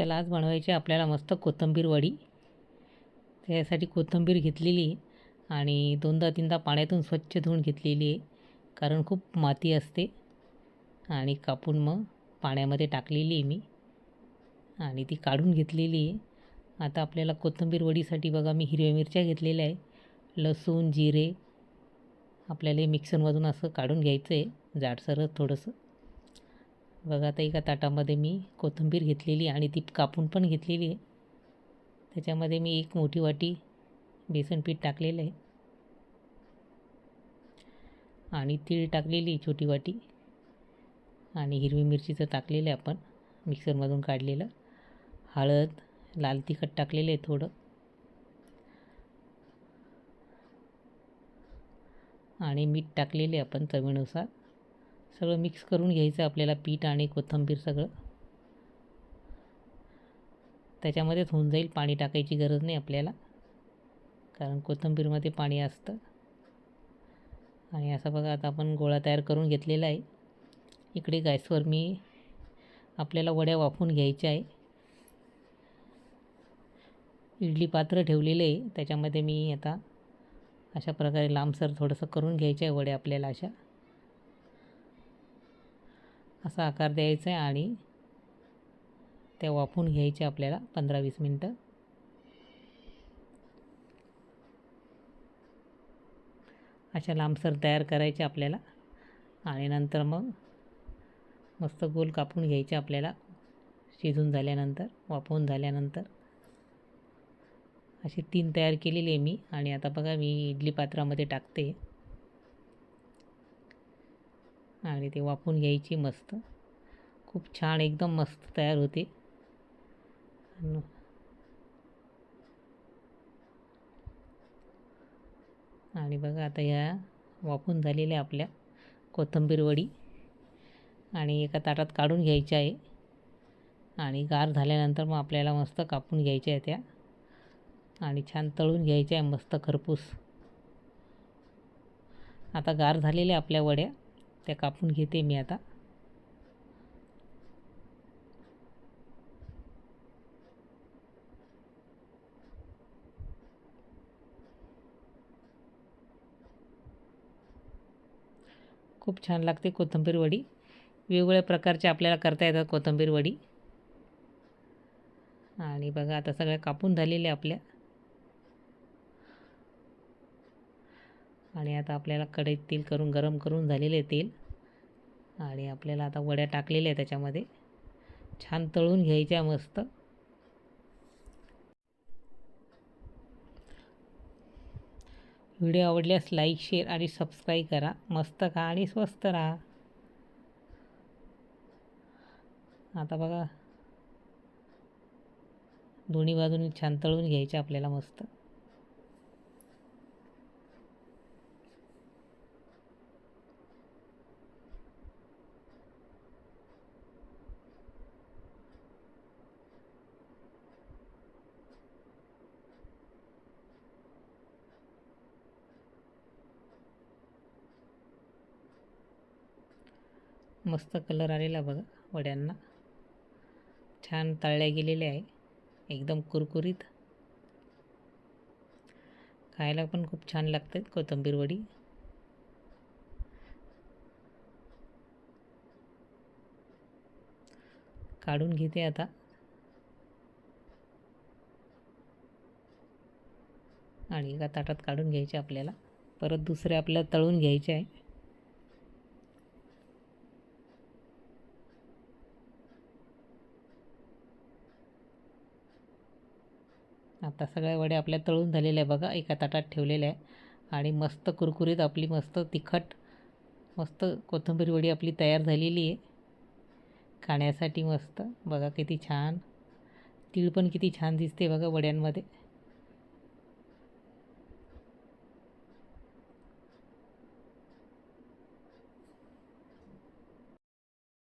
चला आज बनवायची आपल्याला मस्त कोथिंबीर वडी. त्यासाठी कोथिंबीर घेतलेली आहे आणि दोनदा तीनदा पाण्यातून स्वच्छ धुवून घेतलेली आहे. कारण खूप माती असते आणि कापून मग पाण्यामध्ये टाकलेली आहे मी. आणि ती काढून घेतलेली आहे. आता आपल्याला कोथिंबीर वडीसाठी बघा मी हिरव्या मिरच्या घेतलेल्या आहे. लसूण जिरे आपल्याला मिक्सरमधून असं काढून घ्यायचं आहे. जाडसरच थोडंसं. बघा आता एका ताटामध्ये मी कोथिंबीर घेतलेली आणि ती कापून पण घेतलेली आहे. त्याच्यामध्ये मी एक मोठी वाटी बेसन पीठ टाकलेलं आहे. आणि तीळ टाकलेली छोटी वाटी. आणि हिरवी मिरचीचं टाकलेलं आहे आपण मिक्सरमधून काढलेलं. हळद लाल तिखट टाकलेलं आहे थोडं. आणि मीठ टाकलेले आपण चवीनुसार. सगळं मिक्स करून घ्यायचं आपल्याला पीठ आणि कोथिंबीर सगळं. त्याच्यामध्येच होऊन जाईल पाणी टाकायची गरज नाही आपल्याला कारण कोथिंबीरमध्ये पाणी असतं. आणि असं बघा आता आपण गोळा तयार करून घेतलेला आहे. इकडे गॅसवर मी आपल्याला वड्या वाफून घ्यायच्या आहे. इडली पात्र ठेवलेलं आहे. त्याच्यामध्ये मी आता अशा प्रकारे लांबसर थोडंसं करून घ्यायचं आहे वड्या आपल्याला अशा. असा आकार द्यायचा आहे आणि त्या वाफून घ्यायच्या आपल्याला पंधरा वीस मिनटं. अशा लांबसर तयार करायच्या आपल्याला. आणि नंतर मग मस्त गोल कापून घ्यायचे आपल्याला. शिजून झाल्यानंतर वाफवून झाल्यानंतर. अशी तीन तयार केलेली आहे मी. आणि आता बघा मी इडली पात्रामध्ये टाकते. आणि ते वाफून घ्यायची मस्त. खूप छान एकदम मस्त तयार होते. आणि बघा आता ह्या वाफून झालेल्या आपल्या कोथिंबीर वडी. आणि एका ताटात काढून घ्यायच्या आहे. आणि गार झाल्यानंतर मग आपल्याला मस्त कापून घ्यायच्या आहे त्या. आणि छान तळून घ्यायच्या आहे मस्त खरपूस. आता गार झालेल्या आपल्या वड्या. त्या कापून घेते मी आता. खूप छान लागते कोथिंबीर वडी. वेगवेगळ्या प्रकारचे आपल्याला करता येतात कोथिंबीर वडी. आणि बघा आता सगळ्या कापून झालेल्या आपल्या. आणि आता आपल्याला कढईत तेल करून गरम करून झालेले तेल. आणि आपल्याला आता वड्या टाकलेल्या आहे त्याच्यामध्ये. छान तळून घ्यायच्या मस्त. व्हिडिओ आवडल्यास लाईक शेअर आणि सबस्क्राईब करा. मस्त खा आणि स्वस्त राहा. आता बघा. दोन्ही बाजूने छान तळून घ्यायचे आपल्याला मस्त. मस्त कलर आलेला बघा वड्यांना. छान तळल्या गेलेल्या आहे. एकदम कुरकुरीत. खायला पण खूप छान लागतात कोथिंबीर वडी. काढून घेते आता. आणि एका ताटात काढून घ्यायचे आपल्याला. परत दुसरे आपल्याला तळून घ्यायचे आहे. आता सगळ्या वड्या आपल्या तळून झालेल्या आहे बघा एका ताटात ठेवलेल्या आहे. आणि मस्त कुरकुरीत आपली मस्त तिखट मस्त कोथिंबीर वडी आपली तयार झालेली आहे. खाण्यासाठी मस्त बघा किती छान. तीळ पण किती छान दिसते बघा वड्यांमध्ये.